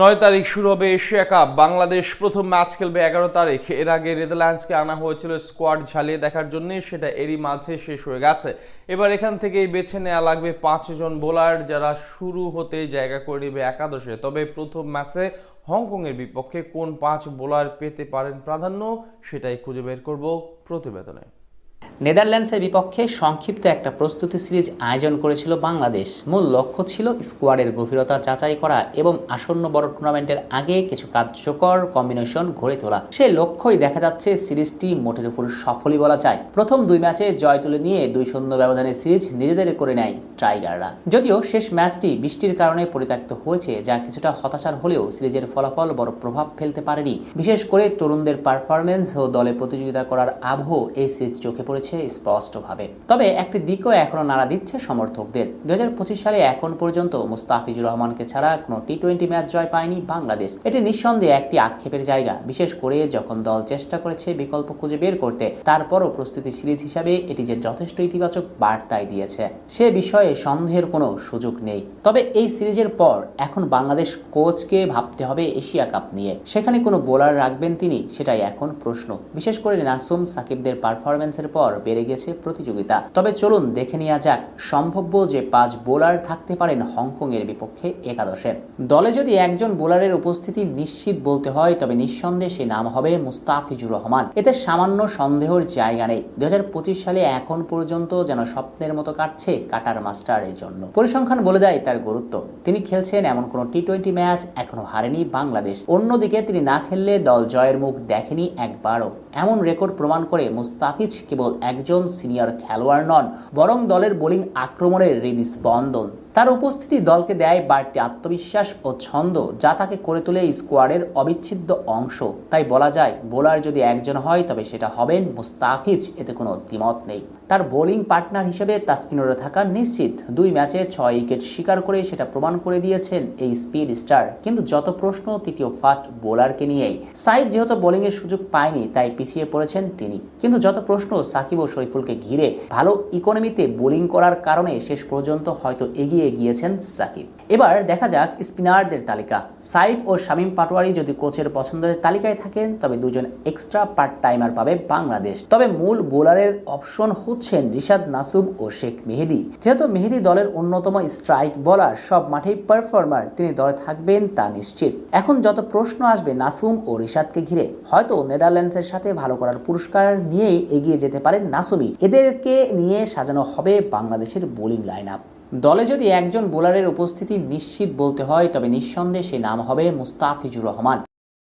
নয় তারিখ শুরু হবে এশিয়া কাপ। বাংলাদেশ প্রথম ম্যাচ খেলবে এগারো তারিখ। এর আগে নেদারল্যান্ডসকে আনা হয়েছিল স্কোয়াড ঝালিয়ে দেখার জন্য, সেটা এরই মাঝে শেষ হয়ে গেছে। এবার এখান থেকেই বেছে নেওয়া লাগবে পাঁচজন বোলার যারা শুরু হতেই জায়গা করে নেবে একাদশে। তবে প্রথম ম্যাচে হংকংয়ের বিপক্ষে কোন পাঁচ বোলার পেতে পারেন প্রাধান্য, সেটাই খুঁজে বের করব প্রতিবেদনে। নেদারল্যান্ডসের বিপক্ষে সংক্ষিপ্ত একটা প্রস্তুতি সিরিজ আয়োজন করেছিল বাংলাদেশ। মূল লক্ষ্য ছিল স্কোয়াডের গভীরতা যাচাই করা এবং আসন্ন বড় টুর্নামেন্টের আগে কিছু কার্যকর কম্বিনেশন গড়ে তোলা। সেই লক্ষ্যই দেখা যাচ্ছে সিরিজটি মোটের উপর সফলই বলা যায়। প্রথম দুই ম্যাচে জয় তুলে নিয়ে দুই শূন্য ব্যবধানে সিরিজ নিজেদের করে নেয় টাইগাররা। যদিও শেষ ম্যাচটি বৃষ্টির কারণে পরিত্যক্ত হয়েছে, যা কিছুটা হতাশার হলেও সিরিজের ফলাফল বড় প্রভাব ফেলতে পারেনি। বিশেষ করে তরুণদের পারফরমেন্স ও দলে প্রতিযোগিতা করার আবহ এই সিরিজ চোখে পড়েছে। স্পষ্টভাবে। তবে একটি দিকও এখনও নাড়া দিচ্ছে সমর্থকদের। দুই হাজার পঁচিশ সালে এখন পর্যন্ত মুস্তাফিজুর রহমানকে ছাড়া কোনো টি টোয়েন্টি ম্যাচ জয় পায়নি বাংলাদেশ। এটি নিঃসন্দেহে একটি আক্ষেপের জায়গা, বিশেষ করে যখন দল চেষ্টা করেছে বিকল্প খুঁজে বের করতে। তারপরও প্রস্তুতি সিরিজ হিসাবে এটি যে যথেষ্ট ইতিবাচক বার্তাই দিয়েছে, সে বিষয়ে সন্দেহের কোনো সুযোগ নেই। তবে এই সিরিজের পর এখন বাংলাদেশ কোচকে ভাবতে হবে এশিয়া কাপ নিয়ে। সেখানে কোনো বোলার রাখবেন তিনি, সেটাই এখন প্রশ্ন। বিশেষ করে নাসুম সাকিবদের পারফরমেন্সের পর বেড়ে গেছে প্রতিযোগিতা। তবে চলুন দেখে নেওয়া যাক, সম্ভাব্য যে পাঁচ বোলার থাকতে পারেন হংকং এর বিপক্ষে একাদশে। দলে যদি একজন বোলারের উপস্থিতি নিশ্চিত বলতে হয়, তবে নিঃসন্দেহে সে নাম হবে মুস্তাফিজুর রহমান। এতে সামান্য সন্দেহের জায়গা নেই। দুই সালে এখন পর্যন্ত যেন স্বপ্নের মতো কাটছে কাটার মাস্টারের জন্য। পরিসংখ্যান বলে দেয় তার গুরুত্ব। তিনি খেলছেন এমন কোনো টি টোয়েন্টি ম্যাচ এখনও হারেনি বাংলাদেশ। অন্যদিকে তিনি না খেললে দল জয়ের মুখ দেখেনি একবারও। এমন রেকর্ড প্রমাণ করে মুস্তাফিজ কেবল একজন সিনিয়র খেলোয়াড় নন বরং দলের বোলিং আক্রমণের হৃদস্পন্দন তার উপস্থিতি দলকে দেয় বাড়তি আত্মবিশ্বাস ও ছন্দ, যা তাকে করে তোলে স্কোয়াডের অবিচ্ছেদ্য অংশ। তাই বলা যায়, বোলার যদি একজন হয়, তবে সেটা হবেন মুস্তাফিজ, এতে কোনো দ্বিমত নেই। তার বোলিং পার্টনার হিসেবে তাসকিনুরে থাকা নিশ্চিত। দুই ম্যাচে ছয় উইকেট শিকার করে সেটা প্রমাণ করে দিয়েছেন এই স্পিড স্টার কিন্তু যত প্রশ্ন, তৃতীয় ফাস্ট বোলারকে নিয়েই। সাইফ যেহেতু বোলিংয়ের সুযোগ পায়নি, তাই পিছিয়ে পড়েছেন তিনি। কিন্তু যত প্রশ্ন, সাকিব ও শরীফুলকে ঘিরে ভালো ইকোনমিতে বোলিং করার কারণে শেষ পর্যন্ত হয়তো এগিয়ে গিয়েছেন সাকিব। এবার দেখা যাক স্পিনারদের তালিকা। সাইফ ও শামীম পাটোয়ারি যদি কোচের পছন্দের তালিকায় থাকেন, তবে দুজন এক্সট্রা পার্ট টাইমার পাবে বাংলাদেশ। তবে মূল বোলারের অপশন হচ্ছেন রিশাদ নাসুম ও শেখ মেহেদি। যেহেতু মেহেদি দলের অন্যতম স্ট্রাইক বলার, সব মাঠেই পারফর্মার তিনি দলে থাকবেন তা নিশ্চিত। এখন যত প্রশ্ন আসবে নাসুম ও রিশাদকে ঘিরে, হয়তো নেদারল্যান্ডসের সাথে ভালো করার পুরস্কার নিয়েই এগিয়ে যেতে পারেন নাসুমি এদেরকে নিয়ে সাজানো হবে বাংলাদেশের বোলিং লাইন আপ দলে যদি একজন বোলারের উপস্থিতি নিশ্চিত বলতে হয়, তবে নিঃসন্দেহে সে নাম হবে মুস্তাফিজুর রহমান।